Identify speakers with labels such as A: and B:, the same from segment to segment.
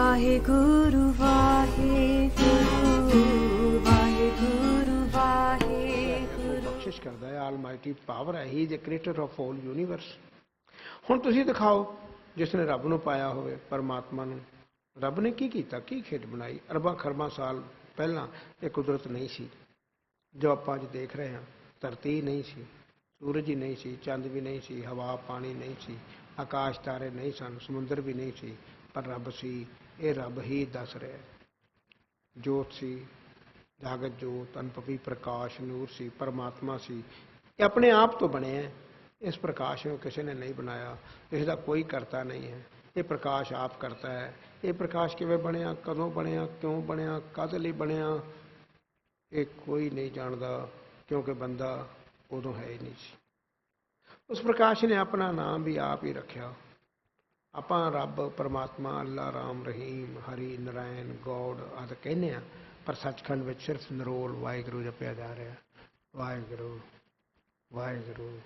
A: ਵਾਹਿਗੁਰੂ ਵਾਹਿਗੁਰੂ ਵਾਹਿਗੁਰੂ ਵਾਹਿਗੁਰੂ।
B: ਬਖਸ਼ਿਸ਼ ਕਰਦਾ ਹੈ ਆਲਮਾਈਟੀ ਪਾਵਰ ਹੈ he is a creator of all universe ਹੁਣ ਤੁਸੀਂ ਦਿਖਾਓ, ਜਿਸ ਨੇ ਰੱਬ ਨੂੰ ਪਾਇਆ ਹੋਵੇ, ਪਰਮਾਤਮਾ ਨੂੰ। ਰੱਬ ਨੇ ਕੀ ਕੀਤਾ, ਕੀ ਖੇਡ ਬਣਾਈ? ਅਰਬਾਂ ਖਰਬਾਂ ਸਾਲ ਪਹਿਲਾਂ ਇਹ ਕੁਦਰਤ ਨਹੀਂ ਸੀ। ਜੋ ਆਪਾਂ ਅੱਜ ਦੇਖ ਰਹੇ ਹਾਂ, ਧਰਤੀ ਨਹੀਂ ਸੀ, ਸੂਰਜ ਹੀ ਨਹੀਂ ਸੀ, ਚੰਦ ਵੀ ਨਹੀਂ ਸੀ, ਹਵਾ, ਪਾਣੀ ਨਹੀਂ ਸੀ, ਆਕਾਸ਼, ਤਾਰੇ ਨਹੀਂ ਸਨ, ਸਮੁੰਦਰ ਵੀ ਨਹੀਂ ਸੀ, ਪਰ ਰੱਬ ਸੀ। ਇਹ ਰੱਬ ਹੀ ਦੱਸ ਰਿਹਾ ਜੋਤ ਸੀ, ਜਾਗਤ ਜੋਤ, ਅਨੁਪਵੀ ਪ੍ਰਕਾਸ਼, ਨੂਰ ਸੀ, ਪਰਮਾਤਮਾ ਸੀ। ਇਹ ਆਪਣੇ ਆਪ ਤੋਂ ਬਣਿਆ ਹੈ। ਇਸ ਪ੍ਰਕਾਸ਼ ਨੂੰ ਕਿਸੇ ਨੇ ਨਹੀਂ ਬਣਾਇਆ। ਇਸ ਦਾ ਕੋਈ ਕਰਤਾ ਨਹੀਂ ਹੈ। ਇਹ ਪ੍ਰਕਾਸ਼ ਆਪ ਕਰਤਾ ਹੈ। ਇਹ ਪ੍ਰਕਾਸ਼ ਕਿਵੇਂ ਬਣਿਆ? ਕਦੋਂ ਬਣਿਆ? ਕਿਉਂ ਬਣਿਆ? ਕਦ ਲਈ ਬਣਿਆ? ਇਹ ਕੋਈ ਨਹੀਂ ਜਾਣਦਾ, ਕਿਉਂਕਿ ਬੰਦਾ ਉਦੋਂ ਹੈ ਹੀ ਨਹੀਂ ਸੀ। ਉਸ ਪ੍ਰਕਾਸ਼ ਨੇ ਆਪਣਾ ਨਾਮ ਵੀ ਆਪ ਹੀ ਰੱਖਿਆ। ਆਪਾਂ ਰੱਬ, ਪਰਮਾਤਮਾ, ਅੱਲਾ, ਰਾਮ, ਰਹੀਮ, ਹਰੀ ਨਰਾਇਣ ਗੋਡ ਆਦਿ ਕਹਿੰਦੇ ਆ ਪਰ ਸੱਚਖੰਡ ਵਿੱਚ ਸਿਰਫ ਨਰੋਲ ਵਾਹਿਗੁਰੂ ਜਪਿਆ ਜਾ ਰਿਹਾ। ਵਾਹਿਗੁਰੂ ਵਾਹਿਗੁਰੂ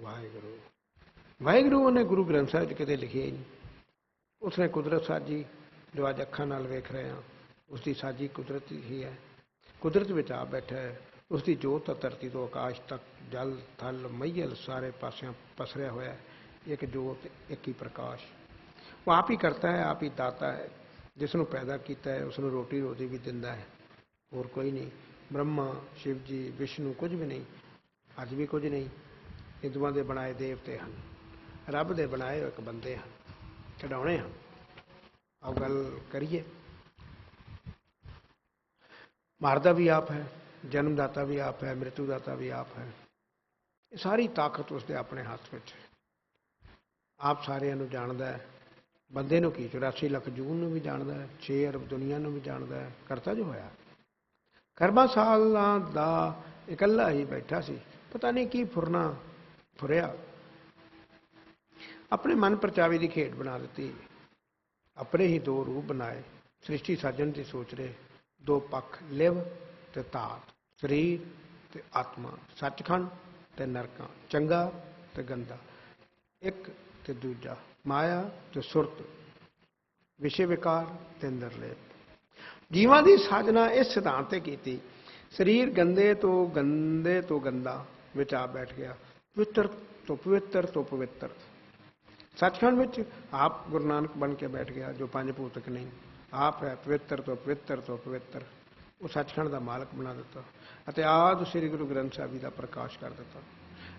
B: ਵਾਹਿਗੁਰੂ। ਵਾਹਿਗੁਰੂ ਉਹਨੇ ਗੁਰੂ ਗ੍ਰੰਥ ਸਾਹਿਬ 'ਚ ਕਿਤੇ ਲਿਖਿਆ ਨਹੀਂ। ਉਸਨੇ ਕੁਦਰਤ ਸਾਜੀ, ਜੋ ਅੱਜ ਅੱਖਾਂ ਨਾਲ ਵੇਖ ਰਹੇ ਹਾਂ ਉਸ ਦੀ ਸਾਜੀ ਕੁਦਰਤ ਹੀ ਹੈ। ਕੁਦਰਤ ਵਿੱਚ ਆ ਬੈਠਾ ਹੈ ਉਸ ਦੀ ਜੋਤ ਤਾਂ ਧਰਤੀ ਤੋਂ ਆਕਾਸ਼ ਤੱਕ ਜਲ, ਥਲ ਮਈਲ ਸਾਰੇ ਪਾਸਿਆਂ ਪਸਰਿਆ ਹੋਇਆ ਹੈ। ਇੱਕ ਜੋਤ ਇੱਕ ਹੀ ਪ੍ਰਕਾਸ਼। ਉਹ ਆਪ ਹੀ ਕਰਤਾ ਹੈ, ਆਪ ਹੀ ਦਾਤਾ ਹੈ। ਜਿਸ ਨੂੰ ਪੈਦਾ ਕੀਤਾ ਹੈ ਉਸ ਨੂੰ ਰੋਟੀ ਰੋਜ਼ੀ ਵੀ ਦਿੰਦਾ ਹੈ। ਹੋਰ ਕੋਈ ਨਹੀਂ। ਬ੍ਰਹਮਾ, ਸ਼ਿਵ ਜੀ, ਵਿਸ਼ਨੂੰ ਕੁਝ ਵੀ ਨਹੀਂ। ਅੱਜ ਵੀ ਕੁਝ ਨਹੀਂ। ਹਿੰਦੂਆਂ ਦੇ ਬਣਾਏ ਦੇਵਤੇ ਹਨ। ਰੱਬ ਦੇ ਬਣਾਏ ਇੱਕ ਬੰਦੇ ਹਨ। ਚੜਾਉਣੇ ਹਨ। ਆਓ ਗੱਲ ਕਰੀਏ। ਮਾਰਦਾ ਵੀ ਆਪ ਹੈ, ਜਨਮਦਾਤਾ ਵੀ ਆਪ ਹੈ, ਮ੍ਰਿਤੂ ਦਾਤਾ ਵੀ ਆਪ ਹੈ। ਇਹ ਸਾਰੀ ਤਾਕਤ ਉਸਦੇ ਆਪਣੇ ਹੱਥ ਵਿੱਚ ਹੈ। ਆਪ ਸਾਰਿਆਂ ਨੂੰ ਜਾਣਦਾ ਹੈ। ਬੰਦੇ ਨੂੰ ਕੀ 84 ਲੱਖ ਜੂਨ ਨੂੰ ਵੀ ਜਾਣਦਾ ਹੈ 6 ਅਰਬ ਦੁਨੀਆ ਨੂੰ ਵੀ ਜਾਣਦਾ ਹੈ। ਕਰਤਾ ਜੋ ਹੋਇਆ। ਕਰਮਾਂ ਸਾਲਾਂ ਦਾ ਇਕੱਲਾ ਹੀ ਬੈਠਾ ਸੀ। ਪਤਾ ਨਹੀਂ ਕੀ ਫੁਰਨਾ ਫੁਰਿਆ। ਆਪਣੇ ਮਨ ਪਰਚਾਵੇ ਦੀ ਖੇਡ ਬਣਾ ਦਿੱਤੀ। ਆਪਣੇ ਹੀ ਦੋ ਰੂਪ ਬਣਾਏ। ਸ੍ਰਿਸ਼ਟੀ ਸਾਜਣ ਦੀ ਸੋਚ ਰਹੇ। ਦੋ ਪੱਖ, ਲਿਵ ਤੇ ਤਾਤ। ਸਰੀਰ ਤੇ ਆਤਮਾ। ਸੱਚਖੰਡ ਤੇ ਨਰਕਾਂ। ਚੰਗਾ ਤੇ ਗੰਦਾ। ਇੱਕ ਤੇ ਦੂਜਾ ਮਾਇਆ ਤੇ ਸੁਰਤ, ਵਿਸ਼ੇ ਵਿਕਾਰ ਤੇ ਨਿਰਲੇਪ। ਜੀਵਾਂ ਦੀ ਸਾਜਨਾ ਇਸ ਸਿਧਾਂਤ ਤੇ ਕੀਤੀ। ਸਰੀਰ ਗੰਦੇ ਤੋਂ ਗੰਦੇ ਤੋਂ ਗੰਦਾ ਵਿੱਚ ਆ ਬੈਠ ਗਿਆ। ਪਵਿੱਤਰ ਤੋਂ ਪਵਿੱਤਰ ਤੋਂ ਪਵਿੱਤਰ। ਸੱਚਖੰਡ ਵਿੱਚ ਆਪ ਗੁਰੂ ਨਾਨਕ ਬਣ ਕੇ ਬੈਠ ਗਿਆ, ਜੋ ਪੰਜ ਭੂਤਕ ਨਹੀਂ ਆਪ ਹੈ ਪਵਿੱਤਰ ਤੋਂ ਪਵਿੱਤਰ ਤੋਂ ਪਵਿੱਤਰ। ਉਹ ਸੱਚਖੰਡ ਦਾ ਮਾਲਕ ਬਣਾ ਦਿੱਤਾ ਅਤੇ ਆਦ ਸ੍ਰੀ ਗੁਰੂ ਗ੍ਰੰਥ ਸਾਹਿਬ ਜੀ ਦਾ ਪ੍ਰਕਾਸ਼ ਕਰ ਦਿੱਤਾ।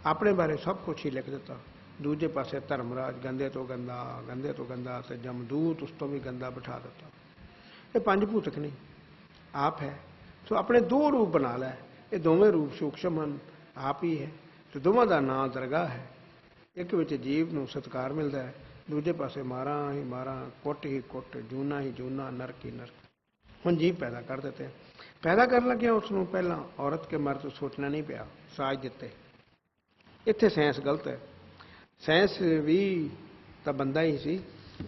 B: ਆਪਣੇ ਬਾਰੇ ਸਭ ਕੁਝ ਹੀ ਲਿਖ ਦਿੱਤਾ। ਦੂਜੇ ਪਾਸੇ ਧਰਮਰਾਜ ਗੰਦੇ ਤੋਂ ਗੰਦਾ, ਗੰਦੇ ਤੋਂ ਗੰਦਾ ਤੇ ਜਮਦੂਤ ਉਸ ਤੋਂ ਵੀ ਗੰਦਾ ਬਿਠਾ ਦਿੱਤਾ। ਇਹ ਪੰਜ ਭੂਤਕ ਨਹੀਂ ਆਪ ਹੈ। ਸੋ ਆਪਣੇ ਦੋ ਰੂਪ ਬਣਾ ਲੈ। ਇਹ ਦੋਵੇਂ ਰੂਪ ਸੂਖਸ਼ਮ ਹਨ। ਆਪ ਹੀ ਹੈ। ਤੇ ਦੋਵਾਂ ਦਾ ਨਾਂ ਦਰਗਾਹ ਹੈ। ਇੱਕ ਵਿੱਚ ਜੀਵ ਨੂੰ ਸਤਕਾਰ ਮਿਲਦਾ ਹੈ। ਦੂਜੇ ਪਾਸੇ ਮਾਰਾਂ ਹੀ ਮਾਰਾਂ, ਕੁੱਟ ਹੀ ਕੁੱਟ, ਜੂਨਾ ਹੀ ਜੂਨਾ, ਨਰਕ ਹੀ ਨਰਕ। ਹੁਣ ਜੀਵ ਪੈਦਾ ਕਰ ਦਿੱਤੇ ਪੈਦਾ ਕਰਨ ਲੱਗਿਆ ਉਸ ਨੂੰ ਪਹਿਲਾਂ ਔਰਤ ਕੇ ਮਰਦ ਸੋਚਣਾ ਨਹੀਂ ਪਿਆ। ਸਾਜ ਦਿੱਤੇ। ਇੱਥੇ ਸਾਇੰਸ ਗਲਤ ਹੈ। ਸਾਇੰਸ ਵੀ ਤਾਂ ਬੰਦਾ ਹੀ ਸੀ।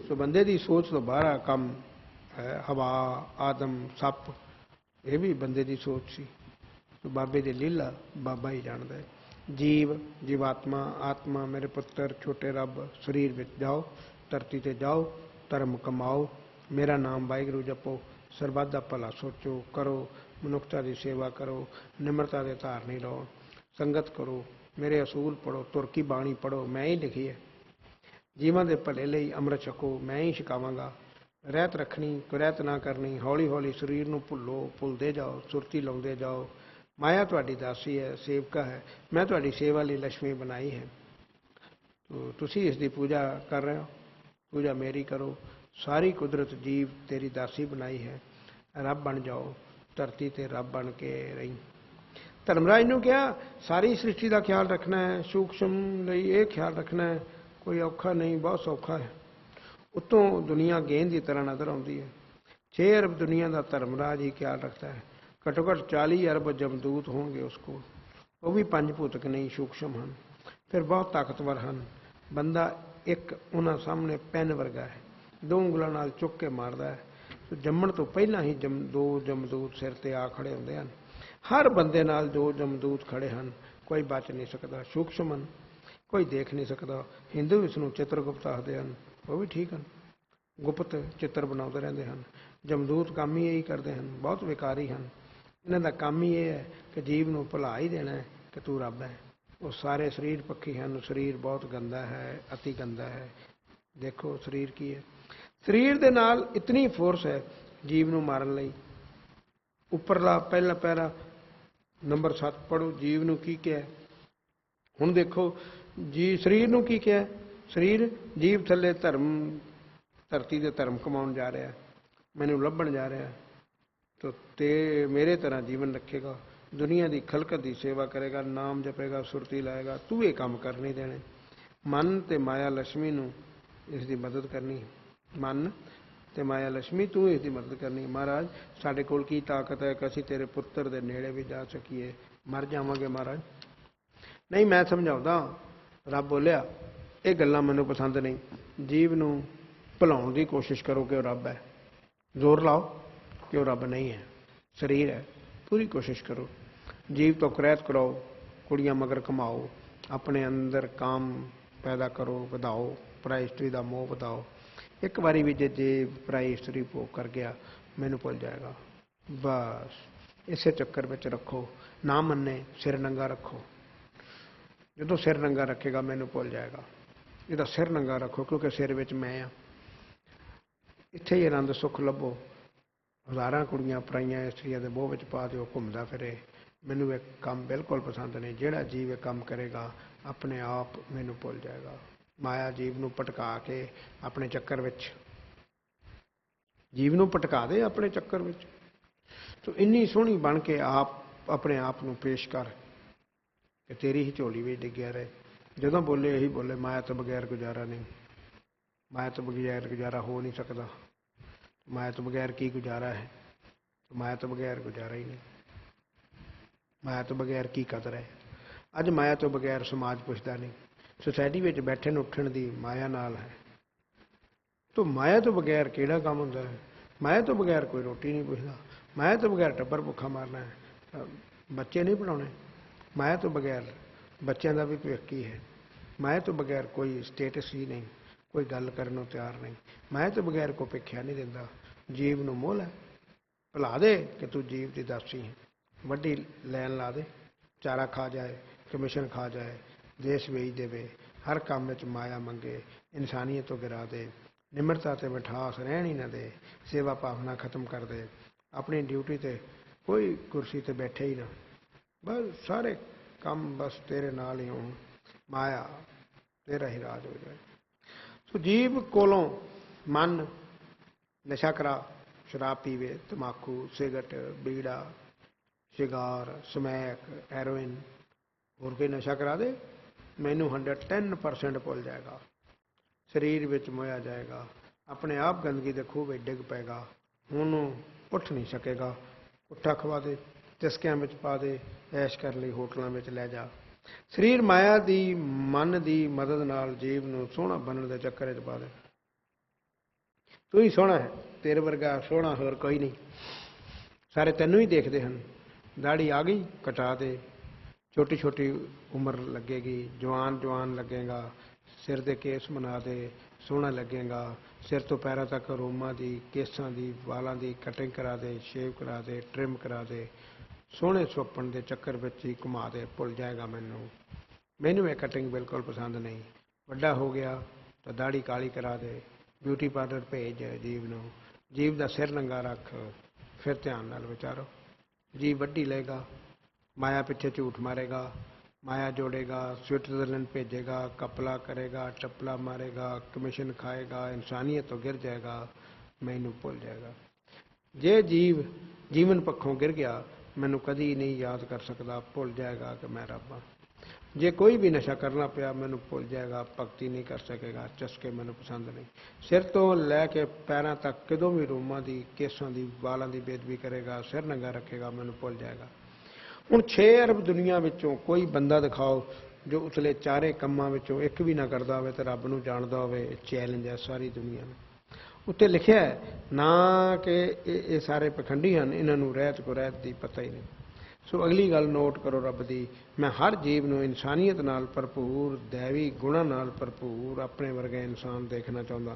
B: ਸੋ ਬੰਦੇ ਦੀ ਸੋਚ ਤੋਂ ਬਾਹਰ ਆ ਕੰਮ ਹਵਾ ਆਦਮ ਸੱਪ, ਇਹ ਵੀ ਬੰਦੇ ਦੀ ਸੋਚ ਸੀ। ਸੋ ਬਾਬੇ ਦੀ ਲੀਲਾ ਬਾਬਾ ਹੀ ਜਾਣਦਾ ਹੈ। ਜੀਵ, ਜੀਵਾਤਮਾ, ਆਤਮਾ, ਮੇਰੇ ਪੁੱਤਰ, ਛੋਟੇ ਰੱਬ, ਸਰੀਰ ਵਿੱਚ ਜਾਓ, ਧਰਤੀ ਤੇ ਜਾਓ, ਧਰਮ ਕਮਾਓ, ਮੇਰਾ ਨਾਮ ਵਾਹਿਗੁਰੂ ਜਪੋ, ਸਰਬੱਤ ਦਾ ਭਲਾ ਸੋਚੋ, ਕਰੋ, ਮਨੁੱਖਤਾ ਦੀ ਸੇਵਾ ਕਰੋ, ਨਿਮਰਤਾ ਦੇ ਧਾਰਨੀ ਰਹੋ ਸੰਗਤ ਕਰੋ, ਮੇਰੇ ਅਸੂਲ ਪੜੋ ਤੁਰਕੀ ਬਾਣੀ ਪੜੋ ਮੈਂ ਹੀ ਲਿਖੀ ਹੈ। ਜੀਵਾਂ ਦੇ ਭਲੇ ਲਈ ਅੰਮ੍ਰਿਤ ਛਕੋ, ਮੈਂ ਹੀ ਛਕਾਵਾਂਗਾ। ਰਹਿਤ ਰੱਖਣੀ ਕੁਰੈਤ ਨਾ ਕਰਨੀ ਹੌਲੀ ਹੌਲੀ ਸਰੀਰ ਨੂੰ ਭੁੱਲੋ, ਭੁੱਲਦੇ ਜਾਓ, ਸੁਰਤੀ ਲਾਉਂਦੇ ਜਾਓ। ਮਾਇਆ ਤੁਹਾਡੀ ਦਾਸੀ ਹੈ, ਸੇਵਕਾ ਹੈ, ਮੈਂ ਤੁਹਾਡੀ ਸੇਵਾ ਲਈ ਲక్ష్ਮੀ ਬਣਾਈ ਹੈ। ਤੁਸੀਂ ਇਸ ਦੀ ਪੂਜਾ ਕਰ ਰਹੇ ਹੋ, ਪੂਜਾ ਮੇਰੀ ਕਰੋ। ਸਾਰੀ ਕੁਦਰਤ ਜੀਵ ਤੇਰੀ ਦਾਸੀ ਬਣਾਈ ਹੈ, ਰੱਬ ਬਣ ਜਾਓ, ਧਰਤੀ ਤੇ ਰੱਬ ਬਣ ਕੇ ਰਹੀ। ਧਰਮਰਾਜ ਨੂੰ ਕਿਹਾ, ਸਾਰੀ ਸ੍ਰਿਸ਼ਟੀ ਦਾ ਖਿਆਲ ਰੱਖਣਾ ਹੈ, ਸੂਖਸ਼ਮ ਲਈ ਇਹ ਖਿਆਲ ਰੱਖਣਾ ਹੈ, ਕੋਈ ਔਖਾ ਨਹੀਂ, ਬਹੁਤ ਸੌਖਾ ਹੈ। ਉਤੋਂ ਦੁਨੀਆ ਗੇਂਦ ਦੀ ਤਰ੍ਹਾਂ ਨਜ਼ਰ ਆਉਂਦੀ ਹੈ। 6 ਅਰਬ ਦੁਨੀਆ ਦਾ ਧਰਮਰਾਜ ਹੀ ਖਿਆਲ ਰੱਖਦਾ ਹੈ। ਘੱਟੋ ਘੱਟ 40 ਅਰਬ ਜਮਦੂਤ ਹੋਣਗੇ ਉਸ ਕੋਲ। ਉਹ ਵੀ ਪੰਜ ਭੂਤਕ ਨਹੀਂ, ਸੂਖਸ਼ਮ ਹਨ। ਫਿਰ ਬਹੁਤ ਤਾਕਤਵਰ ਹਨ। ਬੰਦਾ ਇੱਕ ਉਹਨਾਂ ਸਾਹਮਣੇ ਪੈਨ ਵਰਗਾ ਹੈ। ਦੋ ਉਂਗਲਾਂ ਨਾਲ ਚੁੱਕ ਕੇ ਮਾਰਦਾ ਹੈ। ਜੰਮਣ ਤੋਂ ਪਹਿਲਾਂ ਹੀ ਜਮ, ਦੋ ਜਮਦੂਤ ਸਿਰ ਤੇ ਆ ਖੜੇ ਹੁੰਦੇ ਹਨ। ਹਰ ਬੰਦੇ ਨਾਲ ਜੋ ਜਮਦੂਤ ਖੜੇ ਹਨ, ਕੋਈ ਬਚ ਨਹੀਂ ਸਕਦਾ, ਸੂਖਸ਼ਮ ਹਨ, ਕੋਈ ਦੇਖ ਨਹੀਂ ਸਕਦਾ। ਹਿੰਦੂ ਇਸ ਨੂੰ ਚਿਤਰਗੁਪਤ ਆਖਦੇ ਹਨ, ਉਹ ਵੀ ਠੀਕ ਹਨ। ਗੁਪਤ ਚਿੱਤਰ ਬਣਾਉਂਦੇ ਰਹਿੰਦੇ ਹਨ। ਜਮਦੂਤ ਕੰਮ ਹੀ ਇਹੀ ਕਰਦੇ ਹਨ, ਬਹੁਤ ਵਿਕਾਰੀ ਹਨ। ਇਹਨਾਂ ਦਾ ਕੰਮ ਹੀ ਇਹ ਹੈ ਕਿ ਜੀਵ ਨੂੰ ਭੁਲਾ ਹੀ ਦੇਣਾ ਕਿ ਤੂੰ ਰੱਬ ਹੈ। ਉਹ ਸਾਰੇ ਸਰੀਰ ਪੱਖੀ ਹਨ, ਸਰੀਰ ਬਹੁਤ ਗੰਦਾ ਹੈ, ਅਤੀ ਗੰਦਾ ਹੈ। ਦੇਖੋ ਸਰੀਰ ਕੀ ਹੈ। ਸਰੀਰ ਦੇ ਨਾਲ ਇਤਨੀ ਫੋਰਸ ਹੈ ਜੀਵ ਨੂੰ ਮਾਰਨ ਲਈ। ਉੱਪਰਲਾ ਪਹਿਲਾ ਪੈਰਾ ਨੰਬਰ 7 ਪੜੋ ਜੀਵ ਨੂੰ ਕੀ ਕਿਹਾ? ਹੁਣ ਦੇਖੋ, ਜੀ, ਸਰੀਰ ਨੂੰ ਕੀ ਕਿਹਾ? ਸਰੀਰ ਜੀਵ ਥੱਲੇ ਧਰਮ, ਧਰਤੀ ਦੇ ਧਰਮ ਕਮਾਉਣ ਜਾ ਰਿਹਾ। ਮੈਨੂੰ ਲੱਭਣ ਜਾ ਰਿਹਾ। ਤੋ ਤੇ ਮੇਰੇ ਤਰ੍ਹਾਂ ਜੀਵਨ ਰੱਖੇਗਾ। ਦੁਨੀਆ ਦੀ ਖਲਕਤ ਦੀ ਸੇਵਾ ਕਰੇਗਾ, ਨਾਮ ਜਪੇਗਾ, ਸੁਰਤੀ ਲਾਏਗਾ। ਤੂੰ ਇਹ ਕੰਮ ਕਰ ਦੇਣੇ। ਮਨ ਤੇ ਮਾਇਆ ਲక్ష్ਮੀ ਨੂੰ ਇਸ ਦੀ ਮਦਦ ਕਰਨੀ ਮਨ ਤੇ ਮਾਇਆ ਲక్ష్ਮੀ, ਤੂੰ ਇਸ ਮਦਦ ਕਰਨੀ ਮਹਾਰਾਜ। ਸਾਡੇ ਕੋਲ ਕੀ ਤਾਕਤ ਹੈ ਕਿ ਅਸੀਂ ਤੇਰੇ ਪੁੱਤਰ ਦੇ ਨੇੜੇ ਵੀ ਜਾ ਸਕੀਏ। ਮਰ ਜਾਵਾਂਗੇ ਮਹਾਰਾਜ। ਨਹੀਂ, ਮੈਂ ਸਮਝਾਉਂਦਾ ਰੱਬ ਬੋਲਿਆ, ਇਹ ਗੱਲਾਂ ਮੈਨੂੰ ਪਸੰਦ ਨਹੀਂ। ਜੀਵ ਨੂੰ ਭੁਲਾਉਣ ਦੀ ਕੋਸ਼ਿਸ਼ ਕਰੋ ਕਿ ਉਹ ਰੱਬ ਹੈ। ਜ਼ੋਰ ਲਾਓ ਕਿ ਉਹ ਰੱਬ ਨਹੀਂ ਹੈ। ਸਰੀਰ ਹੈ, ਪੂਰੀ ਕੋਸ਼ਿਸ਼ ਕਰੋ। ਜੀਵ ਤੋਂ ਕ੍ਰੈਤ ਕਰਾਓ, ਕੁੜੀਆਂ ਮਗਰ ਕਮਾਓ। ਆਪਣੇ ਅੰਦਰ ਕਾਮ ਪੈਦਾ ਕਰੋ, ਵਧਾਓ। ਪਰਾਈ ਦਾ ਮੋਹ ਵਧਾਓ। ਇੱਕ ਵਾਰੀ ਵੀ ਜੇ ਜੇ ਪਰਾਈ ਇਸਤਰੀ ਭੋਗ ਕਰ ਗਿਆ, ਮੈਨੂੰ ਭੁੱਲ ਜਾਏਗਾ। ਬਸ, ਇਸੇ ਚੱਕਰ ਵਿੱਚ ਰੱਖੋ। ਨਾ ਮੰਨੇ, ਸਿਰ ਨੰਗਾ ਰੱਖੋ। ਜਦੋਂ ਸਿਰ ਨੰਗਾ ਰੱਖੇਗਾ, ਮੈਨੂੰ ਭੁੱਲ ਜਾਏਗਾ। ਇਹਦਾ ਸਿਰ ਨੰਗਾ ਰੱਖੋ, ਕਿਉਂਕਿ ਸਿਰ ਵਿੱਚ ਮੈਂ ਆ। ਇੱਥੇ ਹੀ ਆਨੰਦ ਸੁੱਖ ਲੱਭੋ। ਹਜ਼ਾਰਾਂ ਕੁੜੀਆਂ ਪਰਾਈਆਂ ਇਸਤਰੀਆਂ ਦੇ ਮੋਹ ਵਿੱਚ ਪਾ ਦਿਓ, ਘੁੰਮਦਾ ਫਿਰੇ। ਮੈਨੂੰ ਇਹ ਕੰਮ ਬਿਲਕੁਲ ਪਸੰਦ ਨਹੀਂ। ਜਿਹੜਾ ਜੀਵ ਇਹ ਕੰਮ ਕਰੇਗਾ, ਆਪਣੇ ਆਪ ਮੈਨੂੰ ਭੁੱਲ ਜਾਏਗਾ। ਮਾਇਆ ਜੀਵ ਨੂੰ ਭਟਕਾ ਕੇ ਆਪਣੇ ਚੱਕਰ ਵਿੱਚ। ਜੀਵ ਨੂੰ ਭਟਕਾ ਦੇ ਆਪਣੇ ਚੱਕਰ ਵਿੱਚ। ਤੋ ਇੰਨੀ ਸੋਹਣੀ ਬਣ ਕੇ ਆਪ, ਆਪਣੇ ਆਪ ਨੂੰ ਪੇਸ਼ ਕਰ ਕਿ ਤੇਰੀ ਹੀ ਝੋਲੀ ਵਿੱਚ ਡਿੱਗਿਆ ਰਹੇ। ਜਦੋਂ ਬੋਲੇ, ਇਹੀ ਬੋਲੇ, ਮਾਇਆ ਤੋਂ ਬਗੈਰ ਗੁਜ਼ਾਰਾ ਨਹੀਂ। ਮਾਇਆ ਤੋਂ ਬਗੈਰ ਗੁਜ਼ਾਰਾ ਹੋ ਨਹੀਂ ਸਕਦਾ। ਮਾਇਆ ਤੋਂ ਬਗੈਰ ਕੀ ਗੁਜ਼ਾਰਾ ਹੈ? ਮਾਇਆ ਤੋਂ ਬਗੈਰ ਗੁਜ਼ਾਰਾ ਹੀ ਨਹੀਂ। ਮਾਇਆ ਤੋਂ ਬਗੈਰ ਕੀ ਕਦਰ ਹੈ? ਅੱਜ ਮਾਇਆ ਤੋਂ ਬਗੈਰ ਸਮਾਜ ਪੁੱਛਦਾ ਨਹੀਂ। ਸੁਸਾਇਟੀ ਵਿੱਚ ਬੈਠਣ ਉੱਠਣ ਦੀ ਮਾਇਆ ਨਾਲ ਹੈ। ਤੋ ਮਾਇਆ ਤੋਂ ਬਗੈਰ ਕਿਹੜਾ ਕੰਮ ਹੁੰਦਾ ਹੈ? ਮਾਇਆ ਤੋਂ ਬਗੈਰ ਕੋਈ ਰੋਟੀ ਨਹੀਂ ਪੁੱਛਦਾ। ਮਾਇਆ ਤੋਂ ਬਗੈਰ ਟੱਬਰ ਭੁੱਖਾ ਮਾਰਨਾ ਹੈ। ਬੱਚੇ ਨਹੀਂ ਪੜਾਉਣੇ ਮਾਇਆ ਤੋਂ ਬਗੈਰ ਬੱਚਿਆਂ ਦਾ ਵੀ ਭਵਿੱਖ ਕੀ ਹੈ। ਮਾਇਆ ਤੋਂ ਬਗੈਰ ਕੋਈ ਸਟੇਟਸ ਹੀ ਨਹੀਂ। ਕੋਈ ਗੱਲ ਕਰਨ ਨੂੰ ਤਿਆਰ ਨਹੀਂ। ਮਾਇਆ ਤੋਂ ਬਗੈਰ ਕੋਈ ਭਿੱਖਿਆ ਨਹੀਂ ਦਿੰਦਾ। ਜੀਵ ਨੂੰ ਮੋਹ ਹੈ। ਭੁਲਾ ਦੇ ਕਿ ਤੂੰ ਜੀਵ ਦੀ ਦਾਸੀ ਹੈ। ਵੱਡੀ ਲੈਣ ਲਾ ਦੇ। ਚਾਰਾ ਖਾ ਜਾਏ ਕਮਿਸ਼ਨ ਖਾ ਜਾਏ। ਦੇਸ਼ ਵੇਚ ਦੇਵੇ, ਹਰ ਕੰਮ ਵਿੱਚ ਮਾਇਆ ਮੰਗੇ, ਇਨਸਾਨੀਅਤ ਤੋਂ ਗਿਰਾ ਦੇ, ਨਿਮਰਤਾ ਤੇ ਮਿਠਾਸ ਰਹਿਣ ਹੀ ਨਾ ਦੇ, ਸੇਵਾ ਭਾਵਨਾ ਖਤਮ ਕਰ ਦੇ। ਆਪਣੀ ਡਿਊਟੀ ਤੇ ਕੋਈ ਕੁਰਸੀ ਤੇ ਬੈਠੇ ਹੀ ਨਾ। ਬਸ ਸਾਰੇ ਕੰਮ ਬਸ ਤੇਰੇ ਨਾਲ ਹੀ ਹੋਣ। ਮਾਇਆ ਤੇਰਾ ਹੀ ਰਾਜ ਹੋ ਜਾਏ। ਸੋ ਜੀਵ ਕੋਲੋਂ ਮਨ, ਨਸ਼ਾ ਕਰਾ, ਸ਼ਰਾਬ ਪੀਵੇ, ਤਮਾਕੂ, ਸਿਗਰਟ, ਬੀੜਾ, ਸਿਗਾਰ, ਸਮੈਕ, ਹੈਰੋਇਨ, ਹੋਰ ਕੋਈ ਨਸ਼ਾ ਕਰਾ ਦੇ? ਮੈਨੂੰ 110% ਭੁੱਲ ਜਾਏਗਾ। ਸਰੀਰ ਵਿੱਚ ਮੋਇਆ ਜਾਏਗਾ। ਆਪਣੇ ਆਪ ਗੰਦਗੀ ਦੇ ਖੂਹ ਵਿੱਚ ਡਿੱਗ ਪਏਗਾ। ਹੁਣ ਉਹ ਉੱਠ ਨਹੀਂ ਸਕੇਗਾ। ਉੱਠਾ ਖਵਾ ਦੇ, ਚਸਕਿਆਂ ਵਿੱਚ ਪਾ ਦੇ, ਐਸ਼ ਕਰਨ ਲਈ, ਹੋਟਲਾਂ ਵਿੱਚ ਲੈ ਜਾ। ਸਰੀਰ ਮਾਇਆ ਦੀ, ਮਨ ਦੀ ਮਦਦ ਨਾਲ ਜੀਵ ਨੂੰ ਸੋਹਣਾ ਬਣਨ ਦੇ ਚੱਕਰ ਵਿੱਚ ਪਾ ਦੇ। ਤੂੰ ਹੀ ਸੋਹਣਾ ਹੈ, ਤੇਰੇ ਵਰਗਾ ਸੋਹਣਾ ਹੋਰ ਕੋਈ ਨਹੀਂ। ਸਾਰੇ ਤੈਨੂੰ ਹੀ ਦੇਖਦੇ ਹਨ। ਦਾੜੀ ਆ ਗਈ, ਕਟਾ ਦੇ। ਛੋਟੀ ਛੋਟੀ ਉਮਰ ਲੱਗੇਗੀ, ਜਵਾਨ ਜਵਾਨ ਲੱਗੇਗਾ, ਸਿਰ ਦੇ ਕੇਸ ਬਣਾ ਦੇ, ਸੋਹਣਾ ਲੱਗੇਗਾ, ਸਿਰ ਤੋਂ ਪੈਰਾਂ ਤੱਕ ਰੋਮਾਂ ਦੀ, ਕੇਸਾਂ ਦੀ, ਵਾਲਾਂ ਦੀ ਕਟਿੰਗ ਕਰਾ ਦੇ ਸ਼ੇਵ ਕਰਾ ਦੇ ਟ੍ਰਿਮ ਕਰਾ ਦੇ, ਸੋਹਣੇ ਸੁਪਨ ਦੇ ਚੱਕਰ ਵਿੱਚ ਹੀ ਘੁਮਾ ਦੇ, ਭੁੱਲ ਜਾਏਗਾ ਮੈਨੂੰ। ਮੈਨੂੰ ਇਹ ਕਟਿੰਗ ਬਿਲਕੁਲ ਪਸੰਦ ਨਹੀਂ। ਵੱਡਾ ਹੋ ਗਿਆ ਤਾਂ ਦਾੜੀ ਕਾਲੀ ਕਰਾ ਦੇ ਬਿਊਟੀ ਪਾਰਲਰ ਭੇਜ ਜੀਵ ਨੂੰ। ਜੀਵ ਦਾ ਸਿਰ ਨੰਗਾ ਰੱਖ, ਫਿਰ ਧਿਆਨ ਨਾਲ ਵਿਚਾਰੋ। ਜੀ ਵੱਡੀ ਲਏਗਾ ਮਾਇਆ ਪਿੱਛੇ ਝੂਠ ਮਾਰੇਗਾ, ਮਾਇਆ ਜੋੜੇਗਾ, ਸਵਿਟਜ਼ਰਲੈਂਡ ਭੇਜੇਗਾ, ਕਪਲਾ ਕਰੇਗਾ, ਟਪਲਾ ਮਾਰੇਗਾ, ਕਮਿਸ਼ਨ ਖਾਏਗਾ, ਇਨਸਾਨੀਅਤ ਤੋਂ ਗਿਰ ਜਾਏਗਾ, ਮੈਨੂੰ ਭੁੱਲ ਜਾਏਗਾ। ਜੇ ਜੀਵ ਜੀਵਨ ਪੱਖੋਂ ਗਿਰ ਗਿਆ, ਮੈਨੂੰ ਕਦੀ ਨਹੀਂ ਯਾਦ ਕਰ ਸਕਦਾ, ਭੁੱਲ ਜਾਏਗਾ ਕਿ ਮੈਂ ਰੱਬ ਹਾਂ। ਜੇ ਕੋਈ ਵੀ ਨਸ਼ਾ ਕਰਨਾ ਪਿਆ, ਮੈਨੂੰ ਭੁੱਲ ਜਾਏਗਾ, ਭਗਤੀ ਨਹੀਂ ਕਰ ਸਕੇਗਾ, ਚਸਕੇ ਮੈਨੂੰ ਪਸੰਦ ਨਹੀਂ। ਸਿਰ ਤੋਂ ਲੈ ਕੇ ਪੈਰਾਂ ਤੱਕ ਕਦੋਂ ਵੀ ਰੂਮਾਂ ਦੀ, ਕੇਸਾਂ ਦੀ, ਵਾਲਾਂ ਦੀ ਬੇਦਬੀ ਕਰੇਗਾ, ਸਿਰ ਨੰਗਾ ਰੱਖੇਗਾ, ਮੈਨੂੰ ਭੁੱਲ ਜਾਏਗਾ। ਹੁਣ 6 ਅਰਬ ਦੁਨੀਆ ਵਿੱਚੋਂ ਕੋਈ ਬੰਦਾ ਦਿਖਾਓ ਜੋ ਉਸਲੇ ਚਾਰੇ ਕੰਮਾਂ ਵਿੱਚੋਂ ਇੱਕ ਵੀ ਨਾ ਕਰਦਾ ਹੋਵੇ ਤੇ ਰੱਬ ਨੂੰ ਜਾਣਦਾ ਹੋਵੇ ਚੈਲੰਜ ਹੈ ਸਾਰੀ ਦੁਨੀਆ ਨੂੰ ਉੱਤੇ ਲਿਖਿਆ ਹੈ, ਨਾ ਕਿ ਇਹ ਸਾਰੇ ਪਖੰਡੀ ਹਨ, ਇਹਨਾਂ ਨੂੰ ਰਹਿਤ ਕੋ ਰਹਿਤ ਦੀ ਪਤਾ ਹੀ ਨਹੀਂ। ਸੋ ਅਗਲੀ ਗੱਲ ਨੋਟ ਕਰੋ ਰੱਬ ਦੀ, ਮੈਂ ਹਰ ਜੀਵ ਨੂੰ ਇਨਸਾਨੀਅਤ ਨਾਲ ਭਰਪੂਰ, ਦੇਵੀ ਗੁਣਾਂ ਨਾਲ ਭਰਪੂਰ ਆਪਣੇ ਵਰਗੇ ਇਨਸਾਨ ਦੇਖਣਾ ਚਾਹੁੰਦਾ।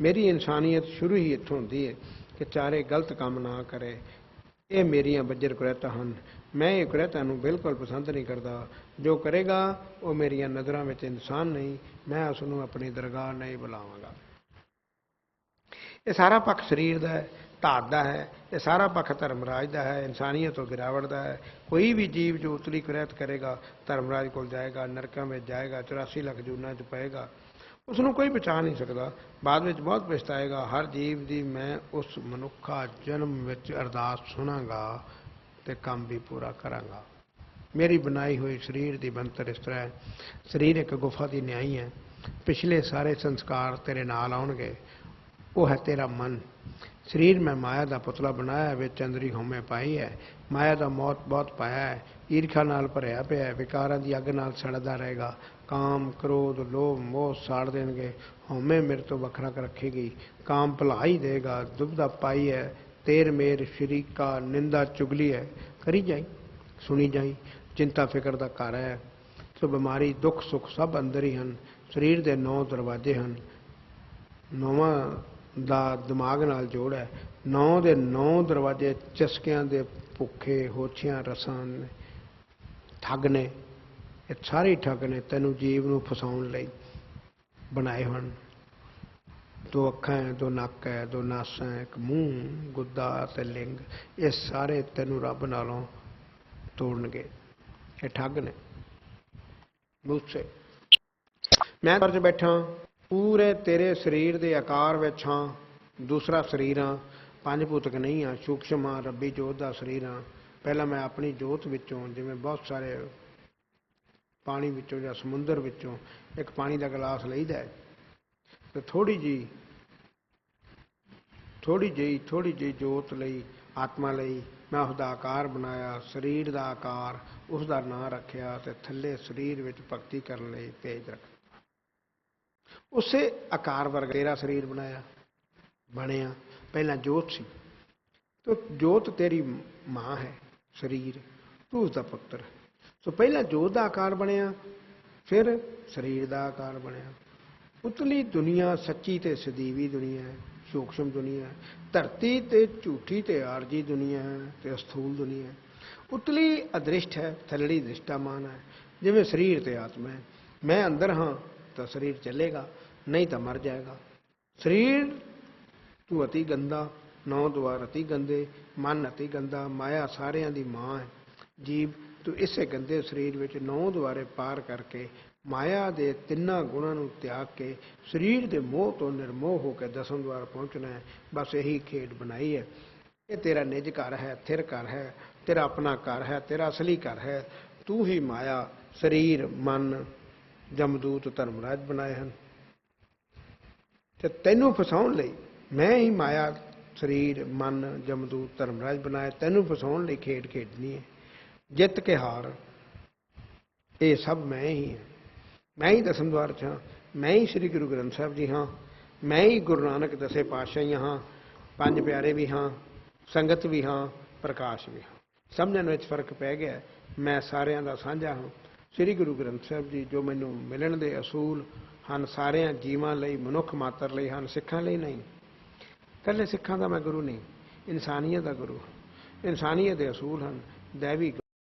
B: ਮੇਰੀ ਇਨਸਾਨੀਅਤ ਸ਼ੁਰੂ ਹੀ ਇੱਥੋਂ ਹੁੰਦੀ ਹੈ ਕਿ ਚਾਰੇ ਗਲਤ ਕੰਮ ਨਾ ਕਰੇ ਇਹ ਮੇਰੀਆਂ ਬੱਜਰ ਕੁਰੈਤਾਂ ਹਨ। ਮੈਂ ਇਹ ਕੁਰੈਤਾਂ ਨੂੰ ਬਿਲਕੁਲ ਪਸੰਦ ਨਹੀਂ ਕਰਦਾ। ਜੋ ਕਰੇਗਾ, ਉਹ ਮੇਰੀਆਂ ਨਜ਼ਰਾਂ ਵਿੱਚ ਇਨਸਾਨ ਨਹੀਂ, ਮੈਂ ਉਸ ਨੂੰ ਆਪਣੀ ਦਰਗਾਹ ਨਹੀਂ ਬੁਲਾਵਾਂਗਾ। ਇਹ ਸਾਰਾ ਪੱਖ ਸਰੀਰ ਦਾ ਹੈ, ਧਾਤ ਦਾ ਹੈ, ਇਹ ਸਾਰਾ ਪੱਖ ਧਰਮਰਾਜ ਦਾ ਹੈ, ਇਨਸਾਨੀਅਤ ਤੋਂ ਗਿਰਾਵਟ ਦਾ ਹੈ। ਕੋਈ ਵੀ ਜੀਵ ਜੋ ਉਤਲੀ ਕੁਰੈਤ ਕਰੇਗਾ, ਧਰਮਰਾਜ ਕੋਲ ਜਾਏਗਾ, ਨਰਕਾਂ ਵਿੱਚ ਜਾਏਗਾ 84 ਲੱਖ ਜੂਨਾਂ 'ਚ ਪਏਗਾ ਉਸ ਨੂੰ ਕੋਈ ਬਚਾ ਨਹੀਂ ਸਕਦਾ। ਬਾਅਦ ਵਿੱਚ ਬਹੁਤ ਪਛਤਾਏਗਾ ਹਰ ਜੀਵ ਦੀ ਮੈਂ ਉਸ ਮਨੁੱਖਾ ਜਨਮ ਵਿੱਚ ਅਰਦਾਸ ਸੁਣਾਂਗਾ ਤੇ ਕੰਮ ਵੀ ਪੂਰਾ ਕਰਾਂਗਾ। ਮੇਰੀ ਬਣਾਈ ਹੋਈ ਸਰੀਰ ਦੀ ਬੰਤਰ ਇਸ ਤਰ੍ਹਾਂ ਹੈ। ਸਰੀਰ ਇੱਕ ਗੁਫਾ ਦੀ ਨਿਆਈ ਹੈ। ਪਿਛਲੇ ਸਾਰੇ ਸੰਸਕਾਰ ਤੇਰੇ ਨਾਲ ਆਉਣਗੇ। ਉਹ ਹੈ ਤੇਰਾ ਮਨ। ਸਰੀਰ ਮੈਂ ਮਾਇਆ ਦਾ ਪੁਤਲਾ ਬਣਾਇਆ ਹੈ, ਵਿੱਚ ਅੰਦਰੀ ਹਉਮੈ ਪਾਈ ਹੈ। ਮਾਇਆ ਦਾ ਮੌਤ ਬਹੁਤ ਪਾਇਆ ਹੈ। ਈਰਖਾ ਨਾਲ ਭਰਿਆ ਪਿਆ ਹੈ। ਵਿਕਾਰਾਂ ਦੀ ਅੱਗ ਨਾਲ ਸੜਦਾ ਰਹੇਗਾ। ਕਾਮ ਕ੍ਰੋਧ ਲੋਭ ਮੋਹ ਸਾੜ ਦੇਣਗੇ। ਹਉਮੈ ਮੇਰੇ ਤੋਂ ਵੱਖਰਾ ਕਰ ਰੱਖੇਗੀ। ਕਾਮ ਭੁਲਾ ਹੀ ਦੇਗਾ। ਦੁਬਦਾ ਪਾਈ ਹੈ ਤੇਰ ਮੇਰ ਸ਼ਰੀਕਾ ਨਿੰਦਾ ਚੁਗਲੀ ਹੈ ਕਰੀ ਜਾਈ, ਸੁਣੀ ਜਾਈ। ਚਿੰਤਾ ਫਿਕਰ ਦਾ ਘਰ ਹੈ ਸੋ ਬਿਮਾਰੀ, ਦੁੱਖ, ਸੁੱਖ ਸਭ ਅੰਦਰ ਹੀ ਹਨ। ਸਰੀਰ ਦੇ ਨੌ ਦਰਵਾਜ਼ੇ ਹਨ। ਨੌਵਾਂ ਦਾ ਦਿਮਾਗ ਨਾਲ ਜੋੜ ਹੈ ਨੌ ਦੇ ਨੌ ਦਰਵਾਜ਼ੇ ਚਸਕਿਆਂ ਦੇ ਭੁੱਖੇ ਹੋਛੀਆਂ ਰਸਾਂ ਨੇ, ਠੱਗ ਨੇ। ਇਹ ਸਾਰੇ ਠੱਗ ਨੇ ਤੈਨੂੰ ਜੀਵ ਨੂੰ ਫਸਾਉਣ ਲਈ ਬਣਾਏ ਹਨ। ਦੋ ਅੱਖਾਂ ਹੈ, ਦੋ ਨੱਕ ਹੈ, ਦੋ ਨਾਸਾਂ ਹੈ, ਇੱਕ ਮੂੰਹ, ਗੁੱਦਾ ਤੇ ਲਿੰਗ। ਇਹ ਸਾਰੇ ਤੈਨੂੰ ਰੱਬ ਨਾਲੋਂ ਤੋੜਨਗੇ। ਇਹ ਠੱਗ ਨੇ। ਮੂਸੇ, ਮੈਂ ਘਰ 'ਚ ਬੈਠਾ, ਪੂਰੇ ਤੇਰੇ ਸਰੀਰ ਦੇ ਆਕਾਰ ਵਿੱਚ ਹਾਂ, ਦੂਸਰਾ ਸਰੀਰ ਹਾਂ, ਪੰਜ ਭੂਤਕ ਨਹੀਂ ਹਾਂ, ਸੂਖਸ਼ਮ ਹਾਂ, ਰੱਬੀ ਜੋਤ ਦਾ ਸਰੀਰ ਹਾਂ। ਪਹਿਲਾਂ ਮੈਂ ਆਪਣੀ ਜੋਤ ਵਿੱਚੋਂ, ਜਿਵੇਂ ਬਹੁਤ ਸਾਰੇ ਪਾਣੀ ਵਿੱਚੋਂ ਜਾਂ ਸਮੁੰਦਰ ਵਿੱਚੋਂ ਇੱਕ ਪਾਣੀ ਦਾ ਗਲਾਸ ਲਈਦਾ ਹੈ। ਤੇ ਥੋੜੀ ਜੀ ਥੋੜੀ ਜਿਹੀ ਥੋੜੀ ਜਿਹੀ ਜੋਤ ਲਈ, ਆਤਮਾ ਲਈ ਮੈਂ ਉਸ ਦਾ ਆਕਾਰ ਬਣਾਇਆ, ਸਰੀਰ ਦਾ ਆਕਾਰ ਉਸ ਦਾ ਨਾਂ ਰੱਖਿਆ ਤੇ ਥੱਲੇ ਸਰੀਰ ਵਿੱਚ ਭਗਤੀ ਕਰਨ ਲਈ ਭੇਜ ਰੱਖ ਉਸੇ ਆਕਾਰ ਵਰਗਾ ਸਰੀਰ ਬਣਾਇਆ, ਬਣਿਆ। ਪਹਿਲਾਂ ਜੋਤ ਸੀ। ਤੋ ਜੋਤ ਤੇਰੀ ਮਾਂ ਹੈ, ਸਰੀਰ। ਤੂੰ ਉਸ ਦਾ ਪੁੱਤਰ। ਸੋ ਪਹਿਲਾਂ ਜੋਤ ਦਾ ਆਕਾਰ ਬਣਿਆ, ਫਿਰ ਸਰੀਰ ਦਾ ਆਕਾਰ ਬਣਿਆ। ਉਤਲੀ ਦੁਨੀਆ ਸੱਚੀ ਤੇ ਸਦੀਵੀ ਦੁਨੀਆ ਹੈ ਸੂਖਸ਼ਮ ਦੁਨੀਆ ਹੈ। ਧਰਤੀ ਤੇ ਝੂਠੀ ਤੇ ਆਰਜੀ ਦੁਨੀਆ ਹੈ ਤੇ ਅਸਥੂਲ ਦੁਨੀਆ ਹੈ। ਉਤਲੀ ਅਦ੍ਰਿਸ਼ਟ ਹੈ, ਥੱਲੜੀ ਦ੍ਰਿਸ਼ਟਾਮਾਨ ਹੈ। ਜਿਵੇਂ ਸਰੀਰ ਤੇ ਆਤਮਾ ਹੈ। ਮੈਂ ਅੰਦਰ ਹਾਂ ਤਾਂ ਸਰੀਰ ਚੱਲੇਗਾ, ਨਹੀਂ ਤਾਂ ਮਰ ਜਾਏਗਾ। ਸਰੀਰ, ਤੂੰ ਅਤੀ ਗੰਦਾ, ਨੌ ਦੁਆਰ ਅਤੀ ਗੰਦੇ, ਮਨ ਅਤੀ ਗੰਦਾ, ਮਾਇਆ ਸਾਰਿਆਂ ਦੀ ਮਾਂ ਹੈ। ਜੀਵ ਤੂੰ ਇਸੇ ਗੰਦੇ ਸਰੀਰ ਵਿੱਚ ਨੌ ਦੁਆਰੇ ਪਾਰ ਕਰਕੇ ਮਾਇਆ ਦੇ ਤਿੰਨਾਂ ਗੁਣਾਂ ਨੂੰ ਤਿਆਗ ਕੇ ਸਰੀਰ ਦੇ ਮੋਹ ਤੋਂ ਨਿਰਮੋਹ ਹੋ ਕੇ ਦਸਮ ਦੁਆਰ ਪਹੁੰਚਣਾ ਹੈ। ਬਸ ਇਹੀ ਖੇਡ ਬਣਾਈ ਹੈ। ਇਹ ਤੇਰਾ ਨਿਜ ਘਰ ਹੈ, ਥਿਰ ਘਰ ਹੈ, ਤੇਰਾ ਆਪਣਾ ਘਰ ਹੈ, ਤੇਰਾ ਅਸਲੀ ਘਰ ਹੈ। ਤੂੰ ਹੀ ਮਾਇਆ, ਸਰੀਰ, ਮਨ, ਜਮਦੂਤ, ਧਰਮਰਾਜ ਬਣਾਏ ਹਨ। ਤੇ ਤੈਨੂੰ ਫਸਾਉਣ ਲਈ ਮੈਂ ਹੀ ਮਾਇਆ, ਸਰੀਰ, ਮਨ, ਜਮਦੂਤ, ਧਰਮਰਾਜ ਬਣਾਏ। ਤੈਨੂੰ ਫਸਾਉਣ ਲਈ ਖੇਡ ਖੇਡਣੀ ਹੈ। ਜਿੱਤ ਕੇ ਹਾਰ। ਇਹ ਸਭ ਮੈਂ ਹੀ ਹਾਂ। ਮੈਂ ਹੀ ਦਸਮ ਦਵਾਰ ਚ ਹਾਂ। ਮੈਂ ਹੀ ਸ੍ਰੀ ਗੁਰੂ ਗ੍ਰੰਥ ਸਾਹਿਬ ਜੀ ਹਾਂ। ਮੈਂ ਹੀ ਗੁਰੂ ਨਾਨਕ ਦਸੇ ਪਾਤਸ਼ਾਹੀ ਹਾਂ। ਪੰਜ ਪਿਆਰੇ ਵੀ ਹਾਂ, ਸੰਗਤ ਵੀ ਹਾਂ, ਪ੍ਰਕਾਸ਼ ਵੀ ਹਾਂ। ਸਮਝਣ ਵਿੱਚ ਫ਼ਰਕ ਪੈ ਗਿਆ। ਮੈਂ ਸਾਰਿਆਂ ਦਾ ਸਾਂਝਾ ਹਾਂ। ਸ੍ਰੀ ਗੁਰੂ ਗ੍ਰੰਥ ਸਾਹਿਬ ਜੀ ਜੋ ਮੈਨੂੰ ਮਿਲਣ ਦੇ ਅਸੂਲ ਹਨ, ਸਾਰਿਆਂ ਜੀਵਾਂ ਲਈ, ਮਨੁੱਖ ਮਾਤਰ ਲਈ ਹਨ, ਸਿੱਖਾਂ ਲਈ ਨਹੀਂ। ਇਕੱਲੇ ਸਿੱਖਾਂ ਦਾ ਮੈਂ ਗੁਰੂ ਨਹੀਂ। ਇਨਸਾਨੀਅਤ ਦਾ ਗੁਰੂ ਹਾਂ। ਇਨਸਾਨੀਅਤ ਦੇ ਅਸੂਲ ਹਨ। ਦੈਵੀ